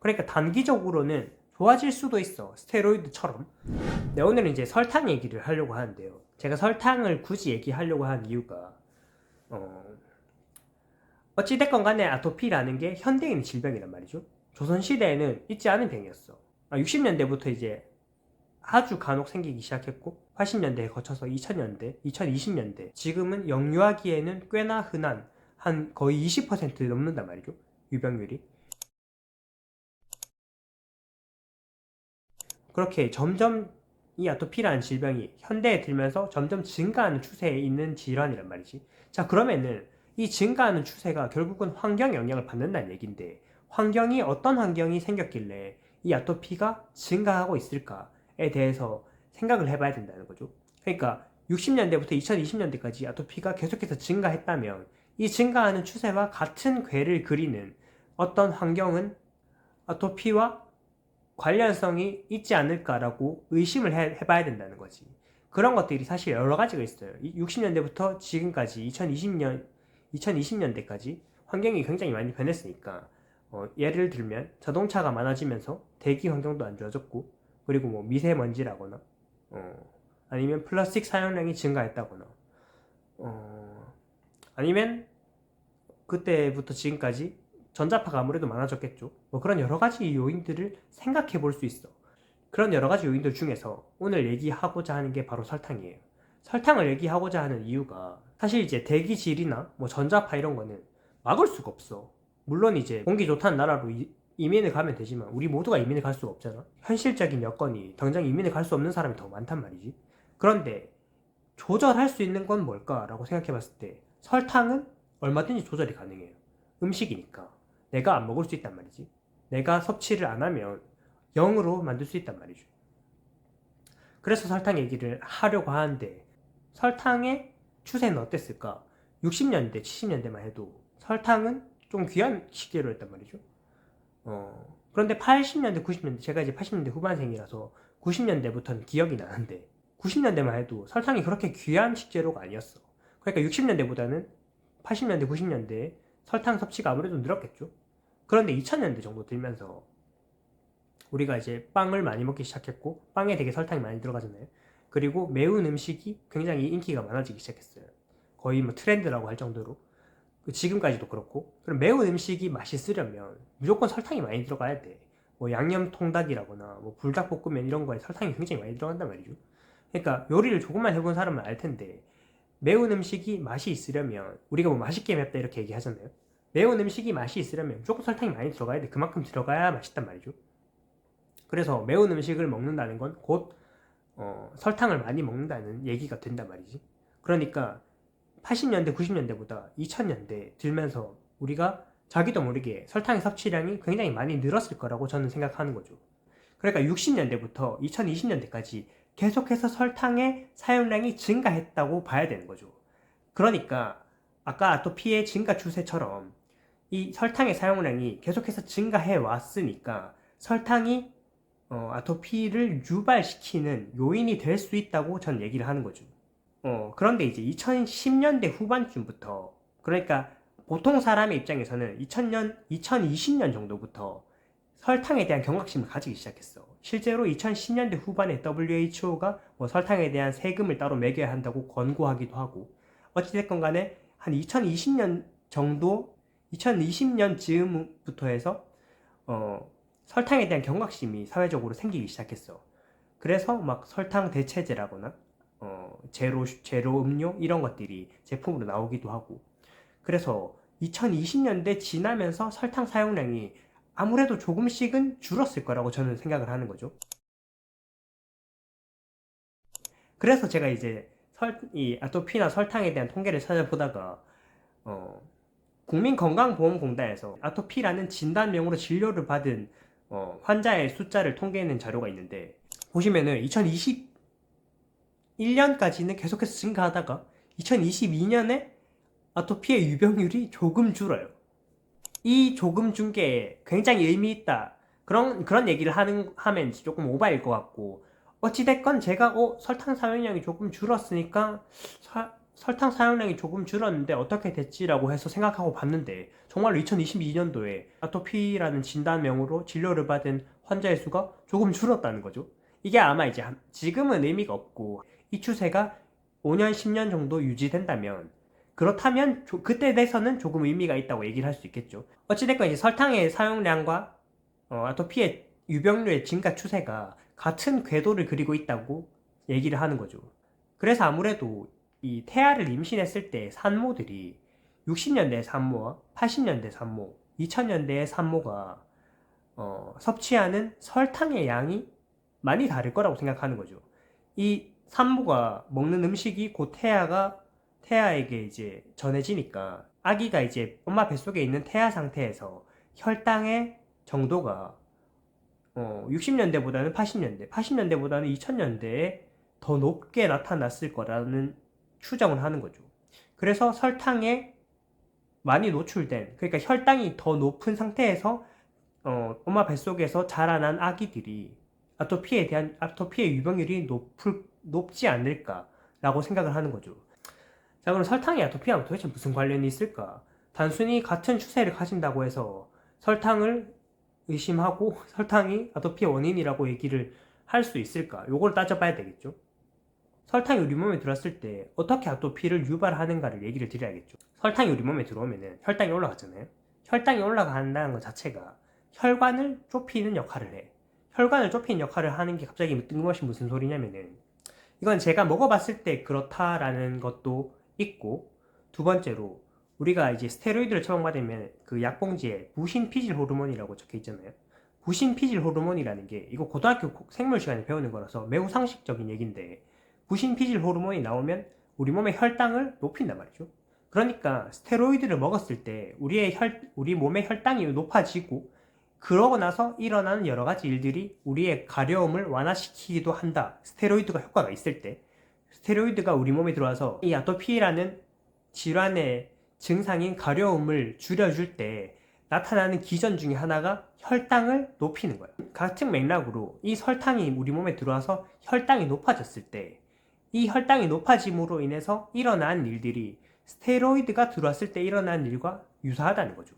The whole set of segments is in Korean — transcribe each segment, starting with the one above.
그러니까 단기적으로는 좋아질 수도 있어. 스테로이드처럼. 네, 오늘은 이제 설탕 얘기를 하려고 하는데요. 제가 설탕을 굳이 얘기하려고 한 이유가 어, 어찌됐건 간에 아토피라는 게 현대인의 질병이란 말이죠. 조선시대에는 있지 않은 병이었어. 60년대부터 이제 아주 간혹 생기기 시작했고 80년대에 거쳐서 2000년대, 2020년대 지금은 영유아기에는 꽤나 흔한 한 거의 20% 넘는단 말이죠. 유병률이. 그렇게 점점 이 아토피라는 질병이 현대에 들면서 점점 증가하는 추세에 있는 질환이란 말이지. 자, 그러면은 이 증가하는 추세가 결국은 환경 영향을 받는다는 얘기인데 환경이 어떤 환경이 생겼길래 이 아토피가 증가하고 있을까에 대해서 생각을 해봐야 된다는 거죠. 그러니까 60년대부터 2020년대까지 아토피가 계속해서 증가했다면 이 증가하는 추세와 같은 궤를 그리는 어떤 환경은 아토피와 관련성이 있지 않을까라고 의심을 해, 해봐야 된다는 거지. 그런 것들이 사실 여러 가지가 있어요. 60년대부터 지금까지 2020년 2020년대까지 환경이 굉장히 많이 변했으니까 어, 예를 들면 자동차가 많아지면서 대기 환경도 안 좋아졌고 그리고 뭐 미세먼지라거나 어, 아니면 플라스틱 사용량이 증가했다거나 어, 아니면 그때부터 지금까지 전자파가 아무래도 많아졌겠죠. 뭐 그런 여러 가지 요인들을 생각해 볼 수 있어. 그런 여러 가지 요인들 중에서 오늘 얘기하고자 하는 게 바로 설탕이에요. 설탕을 얘기하고자 하는 이유가 사실 이제 대기질이나 뭐 전자파 이런 거는 막을 수가 없어. 물론 이제 공기 좋다는 나라로 이, 이민을 가면 되지만 우리 모두가 이민을 갈 수가 없잖아. 현실적인 여건이 당장 이민을 갈 수 없는 사람이 더 많단 말이지. 그런데 조절할 수 있는 건 뭘까라고 생각해 봤을 때 설탕은 얼마든지 조절이 가능해요. 음식이니까. 내가 안 먹을 수 있단 말이지. 내가 섭취를 안 하면 0으로 만들 수 있단 말이죠. 그래서 설탕 얘기를 하려고 하는데 설탕의 추세는 어땠을까? 60년대, 70년대만 해도 설탕은 좀 귀한 식재료였단 말이죠. 어, 그런데 80년대, 90년대, 제가 이제 80년대 후반생이라서 90년대부터는 기억이 나는데 90년대만 해도 설탕이 그렇게 귀한 식재료가 아니었어. 그러니까 60년대보다는 80년대, 90년대에 설탕 섭취가 아무래도 늘었겠죠. 그런데 2000년대 정도 들면서 우리가 이제 빵을 많이 먹기 시작했고 빵에 되게 설탕이 많이 들어가잖아요. 그리고 매운 음식이 굉장히 인기가 많아지기 시작했어요. 거의 뭐 트렌드라고 할 정도로 그 지금까지도 그렇고 그럼 매운 음식이 맛있으려면 무조건 설탕이 많이 들어가야 돼. 뭐 양념 통닭이라거나 뭐 불닭볶음면 이런 거에 설탕이 굉장히 많이 들어간단 말이죠. 그러니까 요리를 조금만 해본 사람은 알 텐데 매운 음식이 맛이 있으려면 우리가 뭐 맛있게 맵다 이렇게 얘기하잖아요. 매운 음식이 맛이 있으려면 무조건 설탕이 많이 들어가야 돼. 그만큼 들어가야 맛있단 말이죠. 그래서 매운 음식을 먹는다는 건곧 어, 설탕을 많이 먹는다는 얘기가 된단 말이지. 그러니까 80년대, 90년대보다 2000년대 들면서 우리가 자기도 모르게 설탕의 섭취량이 굉장히 많이 늘었을 거라고 저는 생각하는 거죠. 그러니까 60년대부터 2020년대까지 계속해서 설탕의 사용량이 증가했다고 봐야 되는 거죠. 그러니까 아까 아토피의 증가 추세처럼 이 설탕의 사용량이 계속해서 증가해 왔으니까 설탕이 어, 아토피를 유발시키는 요인이 될 수 있다고 전 얘기를 하는 거죠. 어, 그런데 이제 2010년대 후반쯤부터 그러니까 보통 사람의 입장에서는 2000년, 2020년 정도부터 설탕에 대한 경각심을 가지기 시작했어. 실제로 2010년대 후반에 WHO가 뭐 설탕에 대한 세금을 따로 매겨야 한다고 권고하기도 하고 어찌됐건 간에 한 2020년 정도 2020년 즈음부터 해서 어, 설탕에 대한 경각심이 사회적으로 생기기 시작했어. 그래서 막 설탕 대체제라거나 어, 제로 제로 음료 이런 것들이 제품으로 나오기도 하고 그래서 2020년대 지나면서 설탕 사용량이 아무래도 조금씩은 줄었을 거라고 저는 생각을 하는 거죠. 그래서 제가 이제 설, 이 아토피나 설탕에 대한 통계를 찾아보다가 어, 국민건강보험공단에서 아토피라는 진단명으로 진료를 받은 어, 환자의 숫자를 통계하는 자료가 있는데 보시면은 2021년까지는 계속해서 증가하다가 2022년에 아토피의 유병률이 조금 줄어요. 이 조금 준게 굉장히 의미 있다. 그런 그런 얘기를 하는 하면 조금 오바일 것 같고 어찌 됐건 제가 어 설탕 사용량이 조금 줄었으니까 사, 설탕 사용량이 조금 줄었는데 어떻게 됐지라고 해서 생각하고 봤는데 정말로 2022년도에 아토피라는 진단명으로 진료를 받은 환자의 수가 조금 줄었다는 거죠. 이게 아마 이제 한- 지금은 의미가 없고 이 추세가 5년, 10년 정도 유지된다면 그렇다면 조- 그때 돼서는 조금 의미가 있다고 얘기를 할 수 있겠죠. 어찌됐건 이제 설탕의 사용량과 어, 아토피의 유병률의 증가 추세가 같은 궤도를 그리고 있다고 얘기를 하는 거죠. 그래서 아무래도 이 태아를 임신했을 때 산모들이 60년대 산모와 80년대 산모, 2000년대의 산모가 어, 섭취하는 설탕의 양이 많이 다를 거라고 생각하는 거죠. 이 산모가 먹는 음식이 곧 태아가 태아에게 이제 전해지니까 아기가 이제 엄마 뱃속에 있는 태아 상태에서 혈당의 정도가 어, 60년대보다는 80년대, 80년대보다는 2000년대에 더 높게 나타났을 거라는 추정을 하는 거죠. 그래서 설탕에 많이 노출된, 그러니까 혈당이 더 높은 상태에서 어, 엄마 뱃속에서 자라난 아기들이 아토피에 대한 아토피의 유병률이 높을, 높지 않을까라고 생각을 하는 거죠. 자, 그럼 설탕이 아토피하고 도대체 무슨 관련이 있을까? 단순히 같은 추세를 가진다고 해서 설탕을 의심하고 설탕이 아토피의 원인이라고 얘기를 할 수 있을까? 요걸 따져봐야 되겠죠. 설탕이 우리 몸에 들어왔을 때 어떻게 아토피를 유발하는가를 얘기를 드려야겠죠. 설탕이 우리 몸에 들어오면은 혈당이 올라가잖아요. 혈당이 올라간다는 것 자체가 혈관을 좁히는 역할을 해. 혈관을 좁히는 역할을 하는 게 갑자기 뜬금없이 무슨 소리냐면은 이건 제가 먹어봤을 때 그렇다라는 것도 있고 두 번째로 우리가 이제 스테로이드를 처방받으면 그 약봉지에 부신 피질 호르몬이라고 적혀 있잖아요. 부신 피질 호르몬이라는 게 이거 고등학교 생물 시간에 배우는 거라서 매우 상식적인 얘기인데 부신 피질 호르몬이 나오면 우리 몸의 혈당을 높인단 말이죠. 그러니까 스테로이드를 먹었을 때 우리의 혈 우리 몸의 혈당이 높아지고 그러고 나서 일어나는 여러 가지 일들이 우리의 가려움을 완화시키기도 한다. 스테로이드가 효과가 있을 때 스테로이드가 우리 몸에 들어와서 이 아토피라는 질환의 증상인 가려움을 줄여줄 때 나타나는 기전 중에 하나가 혈당을 높이는 거예요. 같은 맥락으로 이 설탕이 우리 몸에 들어와서 혈당이 높아졌을 때 이 혈당이 높아짐으로 인해서 일어난 일들이 스테로이드가 들어왔을 때 일어난 일과 유사하다는 거죠.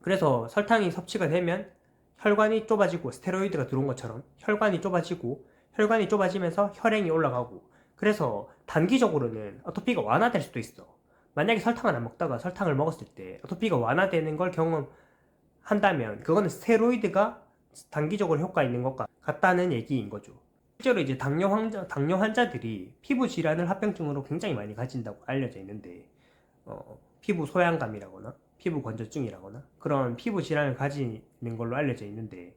그래서 설탕이 섭취가 되면 혈관이 좁아지고 스테로이드가 들어온 것처럼 혈관이 좁아지고 혈관이 좁아지면서 혈행이 올라가고 그래서 단기적으로는 아토피가 완화될 수도 있어. 만약에 설탕을 안 먹다가 설탕을 먹었을 때 아토피가 완화되는 걸 경험한다면 그거는 스테로이드가 단기적으로 효과 있는 것 같다는 얘기인 거죠. 실제로 이제 당뇨 환자, 당뇨 환자들이 피부 질환을 합병증으로 굉장히 많이 가진다고 알려져 있는데 어, 피부 소양감이라거나 피부 건조증이라거나 그런 피부 질환을 가지는 걸로 알려져 있는데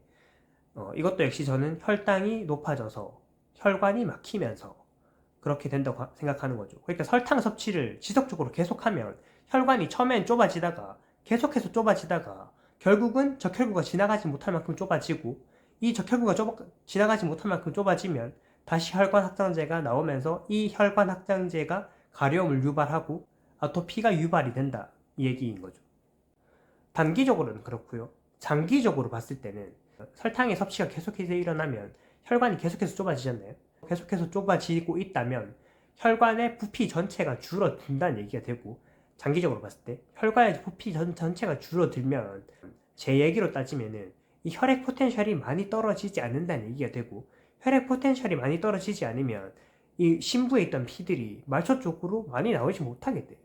어, 이것도 역시 저는 혈당이 높아져서 혈관이 막히면서 그렇게 된다고 생각하는 거죠. 그러니까 설탕 섭취를 지속적으로 계속하면 혈관이 처음엔 좁아지다가 계속해서 좁아지다가 결국은 적혈구가 지나가지 못할 만큼 좁아지고 이 적혈구가 좁아, 지나가지 못할 만큼 좁아지면 다시 혈관 확장제가 나오면서 이 혈관 확장제가 가려움을 유발하고 아토피가 유발이 된다 이 얘기인 거죠. 단기적으로는 그렇고요. 장기적으로 봤을 때는 설탕의 섭취가 계속해서 일어나면 혈관이 계속해서 좁아지잖아요. 계속해서 좁아지고 있다면 혈관의 부피 전체가 줄어든다는 얘기가 되고 장기적으로 봤을 때 혈관의 부피 전, 전체가 줄어들면 제 얘기로 따지면은 이 혈액 포텐셜이 많이 떨어지지 않는다는 얘기가 되고 혈액 포텐셜이 많이 떨어지지 않으면 이 심부에 있던 피들이 말초 쪽으로 많이 나오지 못하게 돼.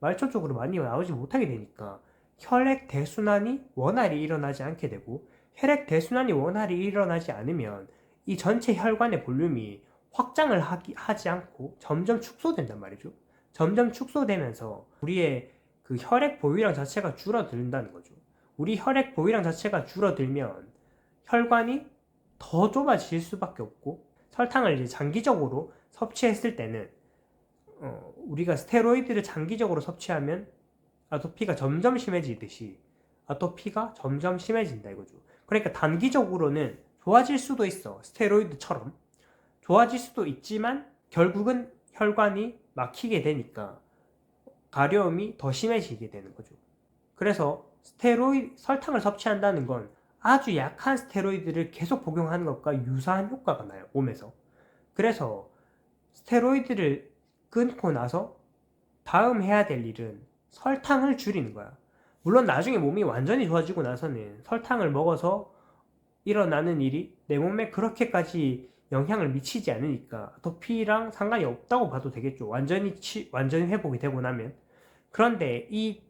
말초 쪽으로 많이 나오지 못하게 되니까 혈액 대순환이 원활히 일어나지 않게 되고 혈액 대순환이 원활히 일어나지 않으면 이 전체 혈관의 볼륨이 확장을 하기, 하지 않고 점점 축소된단 말이죠. 점점 축소되면서 우리의 그 혈액 보유량 자체가 줄어든다는 거죠. 우리 혈액 보유량 자체가 줄어들면 혈관이 더 좁아질 수밖에 없고 설탕을 이제 장기적으로 섭취했을 때는 어, 우리가 스테로이드를 장기적으로 섭취하면 아토피가 점점 심해지듯이 아토피가 점점 심해진다 이거죠. 그러니까 단기적으로는 좋아질 수도 있어. 스테로이드처럼. 좋아질 수도 있지만 결국은 혈관이 막히게 되니까 가려움이 더 심해지게 되는 거죠. 그래서 스테로이드 설탕을 섭취한다는 건 아주 약한 스테로이드를 계속 복용하는 것과 유사한 효과가 나요. 몸에서. 그래서 스테로이드를 끊고 나서 다음 해야 될 일은 설탕을 줄이는 거야. 물론 나중에 몸이 완전히 좋아지고 나서는 설탕을 먹어서 일어나는 일이 내 몸에 그렇게까지 영향을 미치지 않으니까 아토피랑 상관이 없다고 봐도 되겠죠. 완전히 치, 완전히 회복이 되고 나면. 그런데 이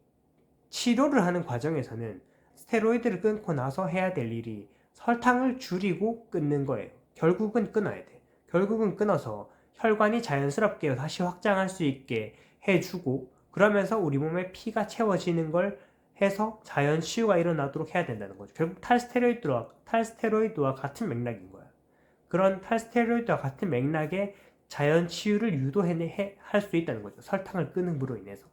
치료를 하는 과정에서는 스테로이드를 끊고 나서 해야 될 일이 설탕을 줄이고 끊는 거예요. 결국은 끊어야 돼. 결국은 끊어서 혈관이 자연스럽게 다시 확장할 수 있게 해주고 그러면서 우리 몸에 피가 채워지는 걸 해서 자연 치유가 일어나도록 해야 된다는 거죠. 결국 탈스테로이드와 탈스테로이드와 같은 맥락인 거야. 그런 탈스테로이드와 같은 맥락의 자연 치유를 유도해 할 수 있다는 거죠. 설탕을 끊음으로 인해서.